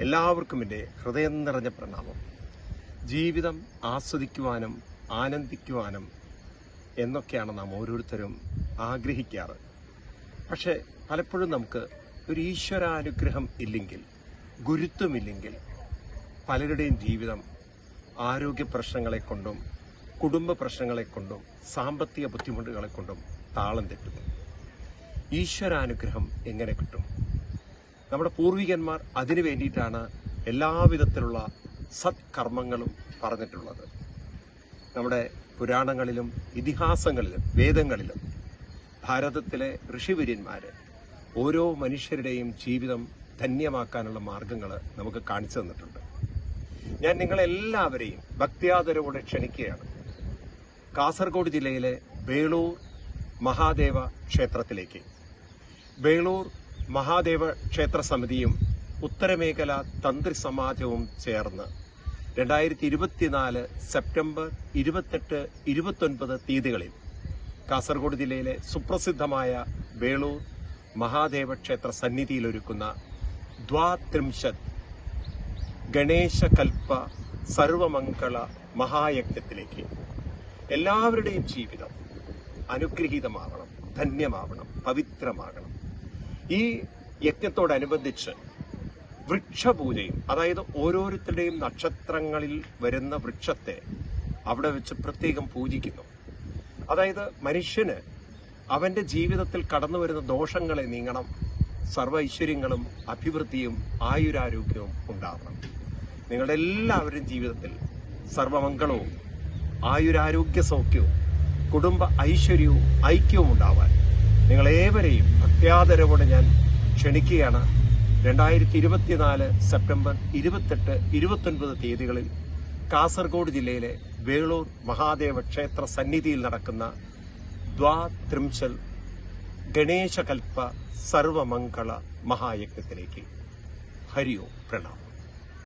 എല്ലാവർക്കും എന്റെ ഹൃദയം നിറഞ്ഞ പ്രണാമം. ജീവിതം ആസ്വദിക്കുവാനും ആനന്ദിക്കുവാനും എന്നൊക്കെയാണ് നാം ഓരോരുത്തരും ആഗ്രഹിക്കാറ്. പക്ഷേ പലപ്പോഴും നമുക്ക് ഒരു ഈശ്വരാനുഗ്രഹം ഇല്ലെങ്കിൽ ഗുരുത്വമില്ലെങ്കിൽ പലരുടെയും ജീവിതം ആരോഗ്യ പ്രശ്നങ്ങളെ കൊണ്ടും കുടുംബ പ്രശ്നങ്ങളെ കൊണ്ടും സാമ്പത്തിക ബുദ്ധിമുട്ടുകളെ കൊണ്ടും താളം തെറ്റുന്നു. ഈശ്വരാനുഗ്രഹം എങ്ങനെ കിട്ടും? നമ്മുടെ പൂർവികന്മാർ അതിനു വേണ്ടിയിട്ടാണ് എല്ലാവിധത്തിലുള്ള സത്കർമ്മങ്ങളും പറഞ്ഞിട്ടുള്ളത്. നമ്മുടെ പുരാണങ്ങളിലും ഇതിഹാസങ്ങളിലും വേദങ്ങളിലും ഭാരതത്തിലെ ഋഷിവര്യന്മാര് ഓരോ മനുഷ്യരുടെയും ജീവിതം ധന്യമാക്കാനുള്ള മാർഗങ്ങൾ നമുക്ക് കാണിച്ചു തന്നിട്ടുണ്ട്. ഞാൻ നിങ്ങളെല്ലാവരെയും ഭക്തിയാദരവോടെ ക്ഷണിക്കുകയാണ്. കാസർഗോഡ് ജില്ലയിലെ ബേളൂർ മഹാദേവ ക്ഷേത്രത്തിലേക്ക്. ബേളൂർ മഹാദേവ ക്ഷേത്ര സമിതിയും ഉത്തരമേഖല തന്ത്രി സമാജവും ചേർന്ന് രണ്ടായിരത്തി ഇരുപത്തിനാല് സെപ്റ്റംബർ ഇരുപത്തെട്ട് ഇരുപത്തൊൻപത് തീയതികളിൽ കാസർഗോഡ് ജില്ലയിലെ സുപ്രസിദ്ധമായ വേളൂർ മഹാദേവ ക്ഷേത്ര സന്നിധിയിലൊരുക്കുന്ന ദ്വാത്രിംശത് ഗണേശകൽപ്പ സർവമംഗള മഹായജ്ഞത്തിലേക്ക് എല്ലാവരുടെയും ജീവിതം അനുഗ്രഹീതമാവണം ധന്യമാവണം പവിത്രമാകണം. ഈ യജ്ഞത്തോടനുബന്ധിച്ച് വൃക്ഷപൂജയും അതായത് ഓരോരുത്തരുടെയും നക്ഷത്രങ്ങളിൽ വരുന്ന വൃക്ഷത്തെ അവിടെ വെച്ച് പ്രത്യേകം പൂജിക്കുന്നു. അതായത് മനുഷ്യന് അവന്റെ ജീവിതത്തിൽ കടന്നു വരുന്ന ദോഷങ്ങളെ നീങ്ങണം സർവ ഐശ്വര്യങ്ങളും അഭിവൃദ്ധിയും ആയുരാരോഗ്യവും ഉണ്ടാകണം നിങ്ങളുടെ എല്ലാവരുടെയും ജീവിതത്തിൽ സർവമംഗളവും ആയുരാരോഗ്യ സൗഖ്യവും കുടുംബ ഐശ്വര്യവും ഐക്യവും ഉണ്ടാവാൻ നിങ്ങളേവരെയും ഭക്ത്യാദരവോടെ ഞാൻ ക്ഷണിക്കുകയാണ്. രണ്ടായിരത്തി ഇരുപത്തിനാല് സെപ്റ്റംബർ ഇരുപത്തെട്ട് ഇരുപത്തൊൻപത് തീയതികളിൽ കാസർഗോഡ് ജില്ലയിലെ വേളൂർ മഹാദേവ ക്ഷേത്ര സന്നിധിയിൽ നടക്കുന്ന ദ്വാ ത്രിംശൽ ഗണേശകൽപ്പ സർവമംഗള മഹായജ്ഞത്തിലേക്ക്. ഹരിയോ പ്രണാമം.